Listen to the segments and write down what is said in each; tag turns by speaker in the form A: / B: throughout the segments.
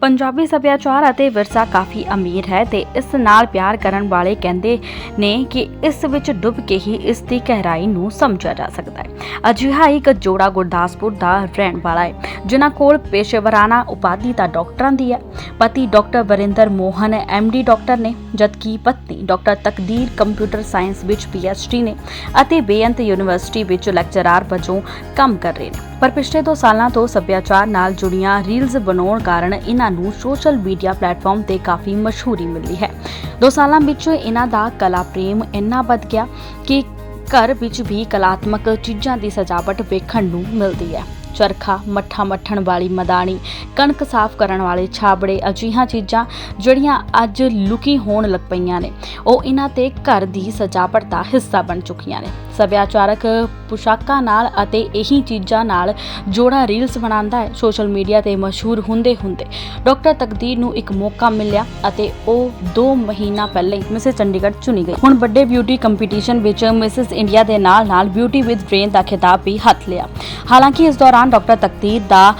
A: ਪੰਜਾਬੀ ਸੱਭਿਆਚਾਰ ਅਤੇ ਵਿਰਸਾ ਕਾਫੀ ਅਮੀਰ ਹੈ ਤੇ ਇਸ ਨਾਲ ਪਿਆਰ ਕਰਨ ਵਾਲੇ ਕਹਿੰਦੇ ਨੇ ਕਿ ਇਸ ਵਿੱਚ ਡੁੱਬ ਕੇ ਹੀ ਇਸ ਦੀ ਗਹਿਰਾਈ ਨੂੰ ਸਮਝਿਆ ਜਾ ਸਕਦਾ ਹੈ। ਅਜਿਹਾ ਇੱਕ ਜੋੜਾ ਗੁਰਦਾਸਪੁਰ ਦਾ ਰਹਿਣ ਵਾਲਾ ਹੈ, ਜਿਨ੍ਹਾਂ ਕੋਲ ਪੇਸ਼ੇਵਰਾਨਾ ਉਪਾਧੀ ਤਾਂ ਡਾਕਟਰਾਂ ਦੀ ਹੈ। ਪਤੀ doctor Varinder Mohan MD doctor ਨੇ, ਜਦਕਿ ਪਤਨੀ ਡਾਕਟਰ ਤਕਦੀਰ ਕੰਪਿਊਟਰ ਸਾਇੰਸ ਵਿੱਚ ਪੀਐਚਡੀ ਨੇ ਅਤੇ ਬੇਅੰਤ ਯੂਨੀਵਰਸਿਟੀ ਵਿੱਚ ਲੈਕਚਰਰ ਵਜੋਂ ਕੰਮ ਕਰ ਰਹੇ ਨੇ। ਪਰ ਪਿਛਲੇ 2 ਸਾਲਾਂ ਤੋਂ ਸੱਭਿਆਚਾਰ ਨਾਲ ਜੁੜੀਆਂ ਰੀਲਜ਼ ਬਣਾਉਣ ਕਾਰਨ ਇਹਨਾਂ ਨੂੰ ਸੋਸ਼ਲ ਮੀਡੀਆ ਪਲੇਟਫਾਰਮ ਤੇ ਕਾਫੀ ਮਸ਼ਹੂਰੀ ਮਿਲੀ ਹੈ। 2 ਸਾਲਾਂ ਵਿੱਚ ਇਹਨਾਂ ਦਾ ਕਲਾ ਪ੍ਰੇਮ ਇੰਨਾ ਵੱਧ ਗਿਆ ਕਿ ਘਰ ਵਿੱਚ ਵੀ ਕਲਾਤਮਕ ਚੀਜ਼ਾਂ ਦੀ ਸਜਾਵਟ ਵੇਖਣ ਨੂੰ ਮਿਲਦੀ ਹੈ। ਚਰਖਾ, ਮੱਠਾ ਮੱਠਣ ਵਾਲੀ ਮਦਾਨੀ ਕਣਕ ਸਾਫ਼ ਕਰਨ ਵਾਲੇ ਛਾਬੜੇ ਅਜਿਹੀਆਂ ਚੀਜ਼ਾਂ ਜਿਹੜੀਆਂ ਅੱਜ ਲੁਕੀ ਹੋਣ ਲੱਗ ਪਈਆਂ ਨੇ। ਉਹ ਇਹਨਾਂ ਤੇ ਘਰ ਦੀ ਸਜਾਵਟ ਦਾ ਹਿੱਸਾ ਬਣ ਚੁੱਕੀਆਂ ਨੇ। ਸੱਭਿਆਚਾਰਕ ਪੁਸ਼ਾਕਾਂ ਨਾਲ ਅਤੇ ਇਹੀ ਚੀਜ਼ਾਂ ਨਾਲ ਜੋੜਾ ਰੀਲਸ ਬਣਾਉਂਦਾ ਹੈ। ਸੋਸ਼ਲ ਮੀਡੀਆ ਤੇ ਮਸ਼ਹੂਰ ਹੁੰਦੇ ਹੁੰਦੇ ਡਾਕਟਰ ਤਕਦੀਰ ਨੂੰ ਇੱਕ ਮੌਕਾ ਮਿਲਿਆ ਅਤੇ ਉਹ 2 ਮਹੀਨਾ ਪਹਿਲਾਂ ਹੀ ਮਿਸਿਸ ਚੰਡੀਗੜ੍ਹ ਚੁਣੀ ਗਈ। ਹੁਣ ਵੱਡੇ ਬਿਊਟੀ ਕੰਪੀਟੀਸ਼ਨ ਵਿੱਚ ਮਿਸਿਸ ਇੰਡੀਆ ਦੇ ਨਾਲ ਨਾਲ ਬਿਊਟੀ ਵਿਦ ਬ੍ਰੇਨ ਦਾ ਖਿਤਾਬ ਵੀ ਹੱਥ ਲਿਆ। ਹਾਲਾਂਕਿ ਇਸ ਦੌਰਾਨ ਡਾਕਟਰ ਤਕਦੀਰ ਦਾ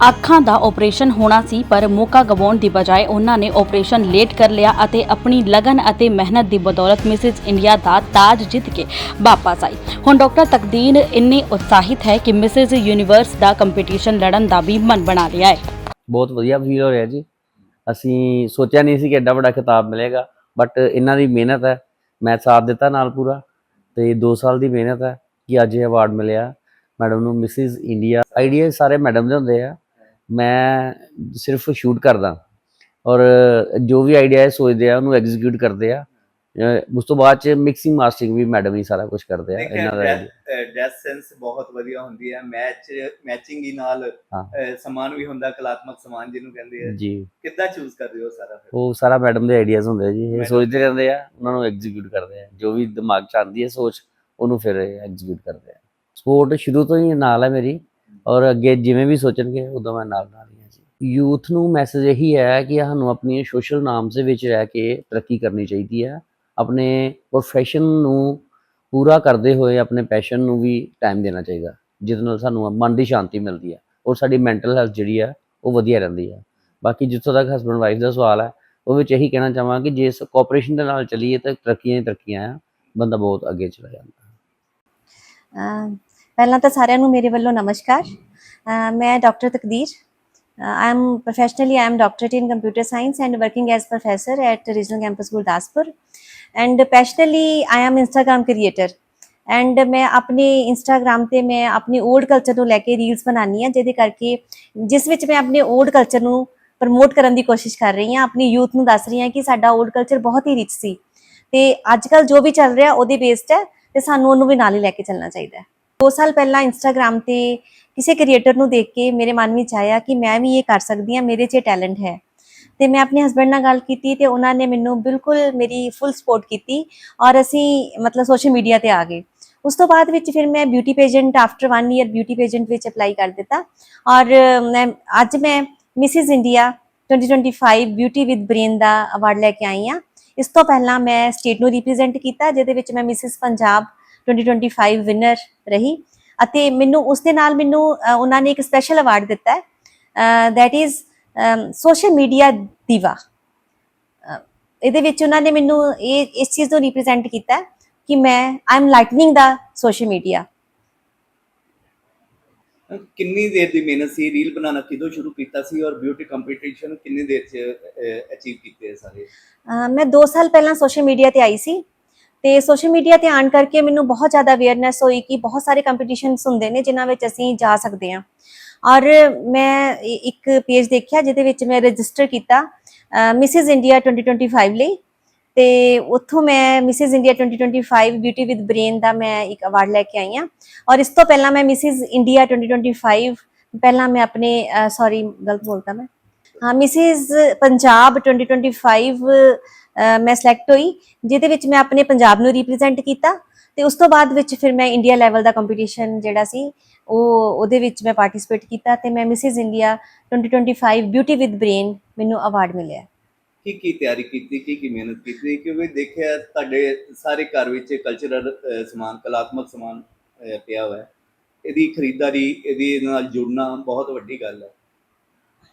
A: ਅੱਖਾਂ ਦਾ ਆਪਰੇਸ਼ਨ ਹੋਣਾ ਸੀ, ਪਰ ਮੌਕਾ ਗਵਾਉਣ ਦੀ ਬਜਾਏ ਉਹਨਾਂ ਨੇ ਆਪਰੇਸ਼ਨ ਲੇਟ ਕਰ ਲਿਆ ਅਤੇ ਆਪਣੀ ਲਗਨ ਅਤੇ ਮਿਹਨਤ ਦੀ ਬਦੌਲਤ ਮਿਸਿਸ ਇੰਡੀਆ ਦਾ ਤਾਜ ਜਿੱਤ ਕੇ ਵਾਪਸ ਆਈ ਹੁਣ ਡਾਕਟਰ ਤਕਦੀਰ ਇੰਨੀ ਉਤਸ਼ਾਹਿਤ ਹੈ ਕਿ ਮਿਸਿਸ ਯੂਨੀਵਰਸ ਦਾ ਕੰਪੀਟੀਸ਼ਨ ਲੜਨ ਦਾ ਵੀ ਮਨ ਬਣਾ ਲਿਆ ਹੈ।
B: ਬਹੁਤ ਵਧੀਆ ਫੀਲ ਹੋ ਰਿਹਾ ਜੀ। ਅਸੀਂ ਸੋਚਿਆ ਨਹੀਂ ਸੀ ਕਿ ਐਡਾ ਵੱਡਾ ਖਿਤਾਬ ਮਿਲੇਗਾ ਬਟ ਇਹਨਾਂ ਦੀ ਮਿਹਨਤ ਹੈ। ਮੈਂ ਸਾਥ ਦਿੱਤਾ ਨਾਲ ਪੂਰਾ ਤੇ 2 ਸਾਲ ਦੀ ਮਿਹਨਤ ਹੈ ਕਿ ਅੱਜ ਇਹ ਅਵਾਰਡ ਮਿਲਿਆ। ਮੈਡਮ ਨੂੰ ਮਿਸਿਸ ਇੰਡੀਆ ਆਈਡੀਆ ਸਾਰੇ ਮੈਡਮ ਦੇ ਹੁੰਦੇ ਆ। ਮੈਂ ਸਿਰਫ ਸ਼ੂਟ ਕਰਦਾ। ਔਰ ਜੋ ਵੀ ਆਈਡੀਆ ਹੈ ਸੋਚਦੇ ਆ ਉਹਨੂੰ ਐਗਜ਼ੀਕਿਊਟ ਕਰਦੇ ਆ। ਉਸ ਤੋਂ ਬਾਅਦ ਚ ਮਿਕਸਿੰਗ ਮਾਸਟਰਿੰਗ ਵੀ ਮੈਡਮ ਹੀ ਸਾਰਾ ਕੁਝ ਕਰਦੇ ਆ ਇਹਨਾਂ ਦਾ।
C: ਡਰੈਸ ਸੈਂਸ ਬਹੁਤ ਵਧੀਆ ਹੁੰਦੀ ਹੈ ਮੈਚ ਮੈਚਿੰਗ ਹੀ ਨਾਲ ਸਮਾਨ ਵੀ ਹੁੰਦਾ ਕਲਾਤਮਕ ਸਮਾਨ ਜਿਹਨੂੰ ਕਹਿੰਦੇ ਆ।
B: ਜੀ।
C: ਕਿੱਦਾਂ ਚੂਜ਼ ਕਰਦੇ ਹੋ ਸਾਰਾ ਫਿਰ?
B: ਉਹ ਸਾਰਾ ਮੈਡਮ ਦੇ ਆਈਡੀਆਜ਼ ਹੁੰਦੇ ਆ ਜੀ। ਇਹ ਸੋਚਦੇ ਰਹਿੰਦੇ ਆ ਉਹਨਾਂ ਨੂੰ ਐਗਜ਼ੀਕਿਊਟ ਕਰਦੇ ਆ। ਜੋ ਵੀ ਦਿਮਾਗ ਚ ਆਉਂਦੀ ਹੈ ਸੋਚ ਉਹਨੂੰ ਫਿਰ ਐਗਜ਼ੀਕਿਊਟ ਕਰਦੇ ਆ। ਸਪੋਰਟ ਸ਼ੁਰੂ ਤੋਂ ਹੀ ਨਾਲ ਹੈ ਮੇਰੀ। ਔਰ ਅੱਗੇ ਜਿਵੇਂ ਵੀ ਸੋਚਣਗੇ, ਉਦੋਂ ਮੈਂ ਨਾਲ ਨਾਲ ਹੀ ਹਾਂ ਜੀ। ਯੂਥ ਨੂੰ ਮੈਸੇਜ ਇਹੀ ਹੈ ਕਿ ਸਾਨੂੰ ਆਪਣੀ ਸੋਸ਼ਲ ਨਾਮਸ ਦੇ ਵਿੱਚ ਰਹਿ ਕੇ ਤਰੱਕੀ ਕਰਨੀ ਚਾਹੀਦੀ ਹੈ। ਆਪਣੇ ਪ੍ਰੋਫੈਸ਼ਨ ਨੂੰ ਪੂਰਾ ਕਰਦੇ ਹੋਏ, ਆਪਣੇ ਪੈਸ਼ਨ ਨੂੰ ਵੀ ਟਾਈਮ ਦੇਣਾ ਚਾਹੀਦਾ, ਜਿਹਦੇ ਨਾਲ ਸਾਨੂੰ ਮਨ ਦੀ ਸ਼ਾਂਤੀ ਮਿਲਦੀ ਹੈ ਔਰ ਸਾਡੀ ਮੈਂਟਲ ਹੈਲਥ ਜਿਹੜੀ ਆ ਉਹ ਵਧੀਆ ਰਹਿੰਦੀ ਹੈ। ਬਾਕੀ ਜਿੱਥੋਂ ਤੱਕ ਹਸਬੰਡ ਵਾਈਫ ਦਾ ਸਵਾਲ ਹੈ, ਉਹ ਵਿੱਚ ਇਹੀ ਕਹਿਣਾ ਚਾਹਾਂਗਾ ਕਿ ਜੇ ਇਸ ਕੋਆਪਰੇਸ਼ਨ ਦੇ ਨਾਲ ਚੱਲੀਏ ਤਾਂ ਤਰੱਕੀਆਂ ਹੀ ਤਰੱਕੀਆਂ ਆ ਬੰਦਾ ਬਹੁਤ ਅੱਗੇ ਚਲਾ ਜਾਂਦਾ
D: ਪਹਿਲਾਂ ਤਾਂ ਸਾਰਿਆਂ ਨੂੰ ਮੇਰੇ ਵੱਲੋਂ ਨਮਸਕਾਰ। ਮੈਂ doctor Taqdeer. I am professionally I am doctorate in computer science and working as professor at regional campus Gurdaspur and passionately I am Instagram creator and ਮੈਂ ਆਪਣੇ ਇੰਸਟਾਗ੍ਰam ਤੇ ਮੈਂ ਆਪਣੇ ਓਲਡ ਕਲਚਰ ਨੂੰ ਲੈ ਕੇ ਰੀਲਸ ਬਣਾਉਂਦੀ ਹਾਂ ਜਿਹਦੇ ਕਰਕੇ ਜਿਸ ਵਿੱਚ ਮੈਂ ਆਪਣੇ ਓਲਡ ਕਲਚਰ ਨੂੰ ਪ੍ਰਮੋਟ ਕਰਨ ਦੀ ਕੋਸ਼ਿਸ਼ ਕਰ ਰਹੀ ਹਾਂ ਆਪਣੀ ਯੂਥ ਨੂੰ ਦੱਸ ਰਹੀ ਹਾਂ ਕਿ ਸਾਡਾ ਓਲਡ ਕਲਚਰ ਬਹੁਤ ਹੀ ਰਿਚ ਸੀ ਤੇ ਅੱਜ ਕੱਲ ਜੋ ਵੀ ਚੱਲ ਰਿਹਾ ਉਹਦੇ ਬੇਸਡ ਹੈ ਤੇ ਸਾਨੂੰ ਉਹਨੂੰ ਵੀ ਨਾਲ ਹੀ ਲੈ ਕੇ ਚੱਲਣਾ ਚਾਹੀਦਾ ਹੈ 2 ਸਾਲ ਪਹਿਲਾਂ ਇੰਸਟਾਗ੍ਰam ਤੇ ਕਿਸੇ ਕ੍ਰੀਏਟਰ ਨੂੰ ਦੇਖ ਕੇ ਮੇਰੇ ਮਨ ਵਿੱਚ ਆਇਆ ਕਿ ਮੈਂ ਵੀ ਇਹ ਕਰ ਸਕਦੀ ਹਾਂ, ਮੇਰੇ 'ਚ ਟੈਲੈਂਟ ਹੈ। ਤੇ ਮੈਂ ਆਪਣੇ ਹਸਬੰਡ ਨਾਲ ਗੱਲ ਕੀਤੀ ਤੇ ਉਹਨਾਂ ਨੇ ਮੈਨੂੰ ਬਿਲਕੁਲ ਮੇਰੀ ਫੁੱਲ ਸਪੋਰਟ ਕੀਤੀ ਔਰ ਅਸੀਂ ਮਤਲਬ ਸੋਸ਼ਲ ਮੀਡੀਆ ਤੇ ਆ ਗਏ। ਉਸ ਤੋਂ ਬਾਅਦ ਵਿੱਚ ਫਿਰ ਮੈਂ beauty pageant after 1 year beauty pageant ਵਿੱਚ ਅਪਲਾਈ ਕਰ ਦਿੱਤਾ ਔਰ ਮੈਂ ਅੱਜ ਮੈਂ Mrs India 2025 beauty with brain the award ਲੈ ਕੇ ਆਈ ਹਾਂ। ਇਸ ਤੋਂ ਪਹਿਲਾਂ ਮੈਂ ਸਟੇਟ ਨੂੰ ਰਿਪਰੈਜ਼ੈਂਟ ਕੀਤਾ, ਜਿਹਦੇ ਵਿੱਚ ਮੈਂ ਮਿਸਿਸ ਪੰਜਾਬ 2025 ਵਿਨਰ ਰਹੀ। ਅਤੇ ਮੈਨੂੰ ਉਸ ਦੇ ਨਾਲ ਮੈਨੂੰ ਉਹਨਾਂ ਨੇ ਇੱਕ ਸਪੈਸ਼ਲ ਅਵਾਰਡ ਦਿੱਤਾ ਹੈ। ਦੈਟ ਇਜ਼ ਸੋਸ਼ਲ ਮੀਡੀਆ ਦੀਵਾ ਇਹਦੇ ਵਿੱਚ ਉਹਨਾਂ ਨੇ ਮੈਨੂੰ ਇਹ ਇਸ ਚੀਜ਼ ਨੂੰ ਰਿਪਰੈਜ਼ੈਂਟ ਕੀਤਾ ਕਿ ਮੈਂ ਆਈ ਐਮ ਲਾਈਟਨਿੰਗ ਦਾ ਸੋਸ਼ਲ ਮੀਡੀਆ
C: ਕਿੰਨੀ ਦੇਰ ਦੀ ਮਿਹਨਤ ਸੀ? ਰੀਲ ਬਣਾਉਣਾ ਕਿਦੋਂ ਸ਼ੁਰੂ ਕੀਤਾ ਸੀ ਔਰ ਬਿਊਟੀ ਕੰਪੀਟੀਸ਼ਨ ਕਿੰਨੀ ਦੇਰ ਚ ਅਚੀਵ ਕੀਤੇ ਸਾਰੇ?
D: ਮੈਂ 2 ਸਾਲ ਪਹਿਲਾਂ ਸੋਸ਼ਲ ਮੀਡੀਆ ਤੇ ਆਈ ਸੀ। ਤੇ ਸੋਸ਼ਲ ਮੀਡੀਆ ਤੇ ਆਣ ਕਰਕੇ ਮੈਨੂੰ ਬਹੁਤ ਜ਼ਿਆਦਾ ਅਵੇਅਰਨੈਸ ਹੋਈ ਕਿ ਬਹੁਤ ਸਾਰੇ ਕੰਪੀਟੀਸ਼ਨਸ ਹੁੰਦੇ ਨੇ ਜਿਨ੍ਹਾਂ ਵਿੱਚ ਅਸੀਂ ਜਾ ਸਕਦੇ ਹਾਂ। ਔਰ ਮੈਂ ਇੱਕ ਪੇਜ ਦੇਖਿਆ ਜਿਹਦੇ ਵਿੱਚ ਮੈਂ ਰਜਿਸਟਰ ਕੀਤਾ ਮਿਸਿਸ ਇੰਡੀਆ 2025 ਲਈ। ਤੇ ਉੱਥੋਂ ਮੈਂ Mrs India 2025 beauty with brain ਦਾ ਮੈਂ ਇੱਕ ਅਵਾਰਡ ਲੈ ਕੇ ਆਈ ਹਾਂ। ਔਰ ਇਸ ਤੋਂ ਪਹਿਲਾਂ ਮੈਂ ਮਿਸਿਸ ਇੰਡੀਆ 2025 ਪਹਿਲਾਂ ਮੈਂ ਆਪਣੇ ਸੌਰੀ ਗਲਤ ਬੋਲਤਾ ਮੈਂ। ਹਾਂ ਮਿਸਿਸ ਪੰਜਾਬ 2025 ਅਹ, ਮੈਂ ਸਿਲੈਕਟ ਹੋਈ, ਜਿਹਦੇ ਵਿੱਚ ਮੈਂ ਆਪਣੇ ਪੰਜਾਬ ਨੂੰ ਰਿਪਰੈਜ਼ੈਂਟ ਕੀਤਾ ਤੇ ਉਸ ਤੋਂ ਬਾਅਦ ਵਿੱਚ ਫਿਰ ਮੈਂ ਇੰਡੀਆ ਲੈਵਲ ਦਾ ਕੰਪੀਟੀਸ਼ਨ ਜਿਹੜਾ ਸੀ, ਉਹ ਉਹਦੇ ਵਿੱਚ ਮੈਂ ਪਾਰਟਿਸਿਪੇਟ ਕੀਤਾ ਤੇ ਮੈਂ Mrs India 2025 beauty with brain ਮੈਨੂੰ ਅਵਾਰਡ ਮਿਲਿਆ।
C: ਕੀ ਕੀ ਤਿਆਰੀ ਕੀਤੀ, ਕੀ ਕੀ ਮਿਹਨਤ ਕੀਤੀ? ਕਿਉਂਕਿ ਦੇਖਿਆ ਤੁਹਾਡੇ ਸਾਰੇ ਘਰ ਵਿੱਚ ਕਲਚਰਲ ਸਮਾਨ, ਕਲਾਤਮਕ ਸਮਾਨ ਪਿਆ ਹੋਇਆ। ਹੈ ਇਹਦੀ ਖਰੀਦਦਾਰੀ, ਇਹਦੀ ਨਾਲ ਜੁੜਨਾ ਬਹੁਤ ਵੱਡੀ ਗੱਲ ਹੈ।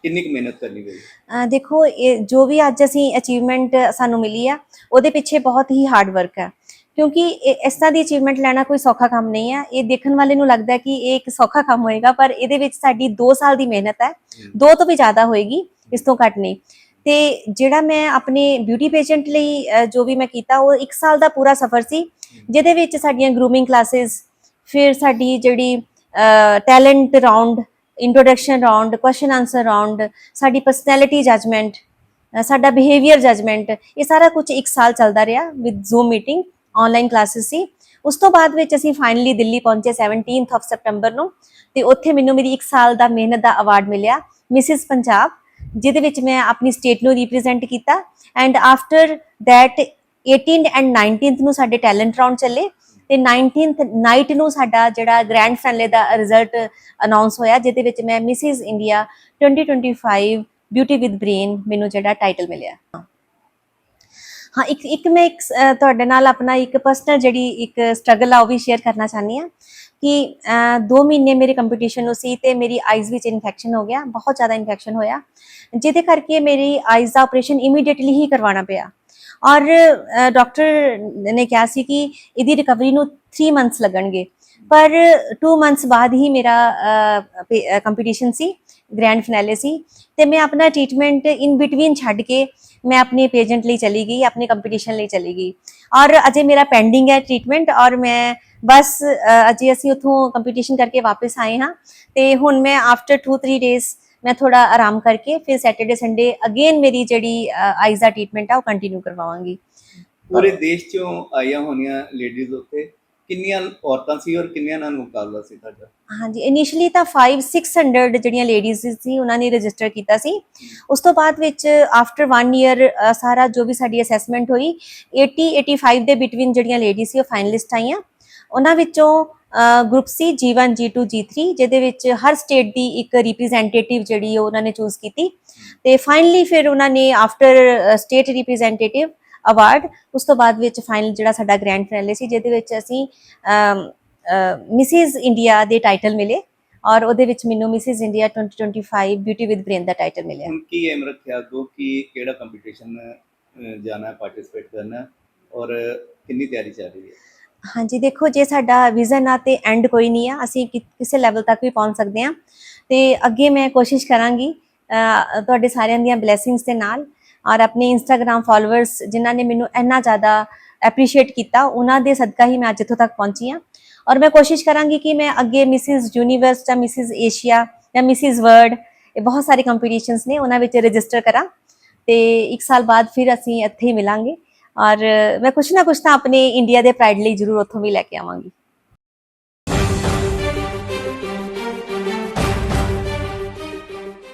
C: ਕਿੰਨੀ ਕੁ ਮਿਹਨਤ ਕਰਨੀ ਪਈ?
D: ਅਹ ਦੇਖੋ ਇਹ ਜੋ ਵੀ ਅੱਜ ਅਸੀਂ ਅਚੀਵਮੈਂਟ ਸਾਨੂੰ ਮਿਲੀ ਆ ਉਹਦੇ ਪਿੱਛੇ ਬਹੁਤ ਹੀ ਹਾਰਡ ਵਰਕ ਹੈ ਕਿਉਂਕਿ ਇਹ- ਇਸ ਤਰ੍ਹਾਂ ਦੀ ਅਚੀਵਮੈਂਟ ਲੈਣਾ ਕੋਈ ਸੌਖਾ ਕੰਮ ਨਹੀਂ ਹੈ ਇਹ ਦੇਖਣ ਵਾਲੇ ਨੂੰ ਲੱਗਦਾ ਹੈ ਕਿ ਇਹ ਇੱਕ ਸੌਖਾ ਕੰਮ ਹੋਏਗਾ ਪਰ ਇਹਦੇ ਵਿੱਚ ਸਾਡੀ 2 ਸਾਲ ਦੀ ਮਿਹਨਤ ਹੈ। ਦੋ ਤੋਂ ਵੀ ਜ਼ਿਆਦਾ ਹੋਏਗੀ ਇਸ ਤੋਂ ਘੱਟ ਨਹੀਂ। ਤੇ ਜਿਹੜਾ ਮੈਂ ਆਪਣੇ ਬਿਊਟੀ ਪੇਸ਼ੈਂਟ ਲਈ ਅਹ, ਜੋ ਵੀ ਮੈਂ ਕੀਤਾ ਉਹ 1 ਸਾਲ ਦਾ ਪੂਰਾ ਸਫ਼ਰ ਸੀ ਜਿਹਦੇ ਵਿੱਚ ਸਾਡੀਆਂ ਗਰੂਮਿੰਗ ਕਲਾਸਿਸ ਫਿਰ ਸਾਡੀ ਜਿਹੜੀ talent round introduction round question answer round ਸਾਡੀ ਪਰਸਨੈਲਿਟੀ ਜਜਮੈਂਟ ਸਾਡਾ ਬਿਹੇਵੀਅਰ ਜਜਮੈਂਟ ਇਹ ਸਾਰਾ ਕੁਝ ਇੱਕ ਸਾਲ ਚੱਲਦਾ ਰਿਹਾ with zoom meeting online classes ਸੀ। ਉਸ ਤੋਂ ਬਾਅਦ ਵਿੱਚ ਅਸੀਂ ਫਾਈਨਲੀ ਦਿੱਲੀ ਪਹੁੰਚੇ 17th ਆਫ ਸੈਪਟੈਂਬਰ ਨੂੰ ਤੇ ਉੱਥੇ ਮੈਨੂੰ ਮੇਰੀ 1 ਸਾਲ ਦਾ ਮਿਹਨਤ ਦਾ ਅਵਾਰਡ ਮਿਲਿਆ ਮਿਸਿਸ ਪੰਜਾਬ ਜਿਹਦੇ ਵਿੱਚ ਮੈਂ ਆਪਣੀ ਸਟੇਟ ਨੂੰ ਰਿਪਰੈਜ਼ੈਂਟ ਕੀਤਾ। And after that 18th and 19th ਨੂੰ ਸਾਡੇ ਟੈਲੈਂਟ ਰਾਉਂਡ ਚੱਲੇ। ਤੇ 19th ਨਾਈਟ ਨੂੰ ਸਾਡਾ ਜਿਹੜਾ ਗ੍ਰੈਂਡ ਫਾਈਨਲ ਦਾ ਰਿਜ਼ਲਟ ਅਨਾਉਂਸ ਹੋਇਆ, ਜਿਹਦੇ ਵਿੱਚ ਮੈਂ Mrs India 2025 beauty with brain ਮੈਨੂੰ ਜਿਹੜਾ ਟਾਈਟਲ ਮਿਲਿਆ। ਹਾਂ, ਇੱਕ ਇੱਕ ਮੈਂ ਇੱਕ ਤੁਹਾਡੇ ਨਾਲ ਆਪਣਾ ਇੱਕ ਪਰਸਨਲ ਜਿਹੜੀ ਇੱਕ ਸਟਰਗਲ ਆ, ਉਹ ਵੀ ਸ਼ੇਅਰ ਕਰਨਾ ਚਾਹਨੀ ਆ ਕਿ 2 ਮਹੀਨੇ ਮੇਰੇ ਕੰਪੀਟੀਸ਼ਨ ਨੂੰ ਸੀ ਤੇ ਮੇਰੀ ਆਈਜ਼ ਵਿੱਚ ਇਨਫੈਕਸ਼ਨ ਹੋ ਗਿਆ, ਬਹੁਤ ਜ਼ਿਆਦਾ ਇਨਫੈਕਸ਼ਨ ਹੋਇਆ, ਜਿਹਦੇ ਕਰਕੇ ਮੇਰੀ ਆਈਜ਼ ਦਾ ਆਪਰੇਸ਼ਨ ਇਮੀਡੀਏਟਲੀ ਹੀ ਕਰਵਾਉਣਾ ਪਿਆ। ਔਰ ਡਾਕਟਰ ਨੇ ਕਿਹਾ ਸੀ ਕਿ ਇਹਦੀ ਰਿਕਵਰੀ ਨੂੰ 3 ਮੰਥਸ ਲੱਗਣਗੇ। ਪਰ 2 ਮੰਥਸ ਬਾਅਦ ਹੀ ਮੇਰਾ ਕੰਪੀਟੀਸ਼ਨ ਸੀ ਗ੍ਰੈਂਡ ਫਿਨਾਲੇ ਸੀ। ਤੇ ਮੈਂ ਆਪਣਾ ਟ੍ਰੀਟਮੈਂਟ ਇਨ ਬਿਟਵੀਨ ਛੱਡ ਕੇ ਮੈਂ ਆਪਣੇ ਪੇਜੈਂਟ ਲਈ ਚਲੀ ਗਈ, ਆਪਣੇ ਕੰਪੀਟੀਸ਼ਨ ਲਈ ਚਲੀ ਗਈ। ਔਰ ਅਜੇ ਮੇਰਾ ਪੈਂਡਿੰਗ ਹੈ ਟ੍ਰੀਟਮੈਂਟ ਔਰ ਮੈਂ ਬਸ ਅਜੇ ਅਸੀਂ ਉਥੋਂ ਕੰਪੀਟੀਸ਼ਨ ਕਰਕੇ ਵਾਪਸ ਆਏ ਹਾਂ। ਤੇ ਹੁਣ ਮੈਂ ਆਫਟਰ 2-3 ਡੇਜ਼ ਮੈਂ ਥੋੜਾ ਆਰਾਮ ਕਰਕੇ ਫਿਰ ਸੈਟਰਡੇ ਸੰਡੇ ਅਗੇਨ ਮੇਰੀ ਜਿਹੜੀ ਆਈਜ਼ ਦਾ ਟ੍ਰੀਟਮੈਂਟ ਆ ਉਹ ਕੰਟੀਨਿਊ ਕਰਵਾਵਾਂਗੀ।
C: ਪੂਰੇ ਦੇਸ਼ ਚੋਂ ਆਈਆਂ ਹੋਣੀਆਂ ਲੇਡੀਜ਼ ਉੱਤੇ ਕਿੰਨੀਆਂ ਔਰਤਾਂ ਸੀ ਔਰ ਕਿੰਨੀਆਂ ਨਾਲ ਮੁਕਾਬਲਾ ਸੀ ਤੁਹਾਡਾ?
D: ਹਾਂਜੀ ਇਨੀਸ਼ੀਅਲੀ ਤਾਂ 5 600 ਜਿਹੜੀਆਂ ਲੇਡੀਜ਼ ਸੀ ਉਹਨਾਂ ਨੇ ਰਜਿਸਟਰ ਕੀਤਾ ਸੀ। ਉਸ ਤੋਂ ਬਾਅਦ ਵਿੱਚ ਆਫਟਰ 1 ਇਅਰ ਸਾਰਾ ਜੋ ਵੀ ਸਾਡੀ ਅਸੈਸਮੈਂਟ ਹੋਈ 80 85 ਦੇ ਬਿਟਵੀਨ ਜਿਹੜੀਆਂ ਲੇਡੀਜ਼ ਸੀ ਉਹ ਫਾਈਨਲਿਸਟ ਆਈਆਂ। ਉਹਨਾਂ ਵਿੱਚੋਂ ਗਰੁੱਪ ਸੀ G1 G2 G3 ਜਿਹਦੇ ਵਿੱਚ ਹਰ ਸਟੇਟ ਦੀ ਇੱਕ ਰਿਪਰੈਜ਼ੈਂਟੇਟਿਵ ਜਿਹੜੀ ਉਹ ਉਹਨਾਂ ਨੇ ਚੂਜ਼ ਕੀਤੀ। ਤੇ ਫਾਈਨਲੀ ਫਿਰ ਉਹਨਾਂ ਨੇ ਆਫਟਰ ਸਟੇਟ ਰਿਪਰੈਜ਼ੈਂਟੇਟਿਵ ਅਵਾਰਡ ਉਸ ਤੋਂ ਬਾਅਦ ਵਿੱਚ ਫਾਈਨਲ ਜਿਹੜਾ ਸਾਡਾ ਗ੍ਰੈਂਡ ਫਾਈਨਲ ਸੀ, ਜਿਹਦੇ ਵਿੱਚ ਅਸੀਂ ਮਿਸਿਸ ਇੰਡੀਆ ਦੇ ਟਾਈਟਲ ਮਿਲੇ ਔਰ ਉਹਦੇ ਵਿੱਚ ਮੈਨੂੰ Mrs India 2025 beauty with brain the title ਮਿਲਿਆ।
C: ਹੁਣ ਕੀ ਏਮ ਰੱਖਿਆ ਅੱਗੋਂ? ਕਿ, ਕਿਹੜਾ ਕੰਪੀਟੀਸ਼ਨ ਜਾਣਾ ਪਾਰਟਿਸਿਪੇਟ ਕਰਨਾ ਹੈ ਔਰ ਕਿੰਨੀ ਤਿਆਰੀ ਚੱਲ ਰਹੀ ਹੈ?
D: ਹਾਂਜੀ ਦੇਖੋ ਜੇ ਸਾਡਾ ਵਿਜ਼ਨ ਆ ਤੇ ਐਂਡ ਕੋਈ ਨਹੀਂ ਆ। ਅਸੀਂ ਕਿ- ਕਿਸੇ ਲੈਵਲ ਤੱਕ ਵੀ ਪਹੁੰਚ ਸਕਦੇ ਹਾਂ। ਤੇ ਅੱਗੇ ਮੈਂ ਕੋਸ਼ਿਸ਼ ਕਰਾਂਗੀ ਅਹ, ਤੁਹਾਡੇ ਸਾਰਿਆਂ ਦੀਆਂ ਬਲੇਸਿੰਗਸ ਦੇ ਨਾਲ ਔਰ ਆਪਣੇ ਇੰਸਟਾਗ੍ਰam ਫਾਲੋਅਰਸ ਜਿਨ੍ਹਾਂ ਨੇ ਮੈਨੂੰ ਇੰਨਾ ਜ਼ਿਆਦਾ ਐਪਰੀਸ਼ੀਏਟ ਕੀਤਾ ਉਹਨਾਂ ਦੇ ਸਦਕਾ ਹੀ ਮੈਂ ਅੱਜ ਇੱਥੋਂ ਤੱਕ ਪਹੁੰਚੀ ਹਾਂ। ਔਰ ਮੈਂ ਕੋਸ਼ਿਸ਼ ਕਰਾਂਗੀ ਕਿ ਮੈਂ ਅੱਗੇ ਮਿਸਿਸ ਯੂਨੀਵਰਸ ਜਾਂ ਮਿਸਿਸ ਏਸ਼ੀਆ ਜਾਂ ਮਿਸਿਸ ਵਰਲਡ ਇਹ ਬਹੁਤ ਸਾਰੇ ਕੰਪੀਟੀਸ਼ਨਸ ਨੇ ਉਹਨਾਂ ਵਿੱਚ ਰਜਿਸਟਰ ਕਰਾਂ। ਤੇ ਇੱਕ ਸਾਲ ਬਾਅਦ ਫਿਰ ਅਸੀਂ ਇੱਥੇ ਹੀ ਮਿਲਾਂਗੇ। ਔਰ ਮੈਂ ਕੁਛ ਨਾ ਕੁਛ ਤਾਂ ਆਪਣੇ ਇੰਡੀਆ ਦੇ ਪ੍ਰਾਈਡ ਲਈ ਜ਼ਰੂਰ ਉੱਥੋਂ ਵੀ ਲੈ ਕੇ ਆਵਾਂਗੀ।